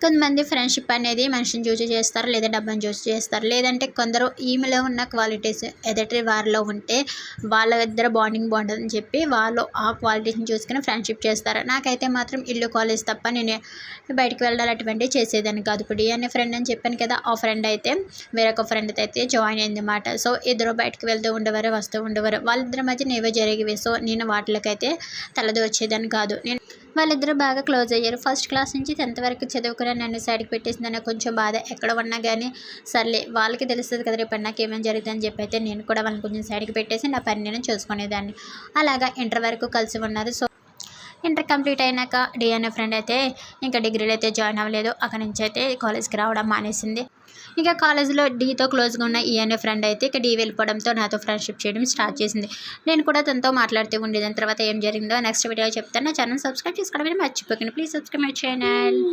కొంతమంది ఫ్రెండ్షిప్ అనేది మనిషిని చూసి చేస్తారు లేదా డబ్బుని చూసి చేస్తారు లేదంటే కొందరు ఈమెలో ఉన్న క్వాలిటీస్ ఎదటి వారిలో ఉంటే వాళ్ళ ఇద్దరు బాండింగ్ బాగుంటుందని చెప్పి వాళ్ళు ఆ క్వాలిటీస్ని చూసుకుని ఫ్రెండ్షిప్ చేస్తారు. నాకైతే మాత్రం ఇల్లు కాలేజ్ తప్ప నేను బయటికి వెళ్ళాలి అటువంటివి చేసేదాన్ని కాదు. ఇప్పుడు అనే ఫ్రెండ్ అని చెప్పాను కదా ఆ ఫ్రెండ్ అయితే వేరొక ఫ్రెండ్ అయితే జాయిన్ అయింది అన్నమాట సో ఇద్దరు బయటకు వెళ్తూ ఉండేవారు వస్తూ ఉండేవారు. వాళ్ళిద్దరి మధ్య నేవే జరిగేవి సో నేను వాటికైతే తలదొచ్చేదాన్ని కాదు. నేను వాళ్ళిద్దరూ బాగా క్లోజ్ అయ్యారు. ఫస్ట్ క్లాస్ నుంచి టెన్త్ వరకు చదువుకుని నన్ను సైడ్కి పెట్టేసిందని కొంచెం బాధ ఎక్కడ ఉన్నా కానీ సర్లే వాళ్ళకి తెలుస్తుంది కదా రేపు నాకు ఏమేమి జరుగుతుందని చెప్పి అయితే నేను కూడా వాళ్ళని కొంచెం సైడ్కి పెట్టేసి నా పని నేను చూసుకునేదాన్ని. అలాగా ఇంటర్ వరకు కలిసి ఉన్నారు. సో ఇంటర్ కంప్లీట్ అయినాక డి అనే ఫ్రెండ్ అయితే ఇంకా డిగ్రీలో అయితే జాయిన్ అవ్వలేదు. అక్కడి నుంచి అయితే కాలేజ్కి రావడం మానేసింది. ఇంకా కాలేజ్లో డీతో క్లోజ్గా ఉన్న ఈ అనే ఫ్రెండ్ అయితే ఇక డీ వెళ్ళిపోవడంతో నాతో ఫ్రెండ్షిప్ చేయడం స్టార్ట్ చేసింది. నేను కూడా తనతో మాట్లాడుతూ ఉండేదాని దాని తర్వాత ఏం జరిగిందో నెక్స్ట్ వీడియో చెప్తాను. నా ఛానల్ సబ్స్క్రైబ్ చేసుకోవడం మర్చిపోకండి. Please subscribe my channel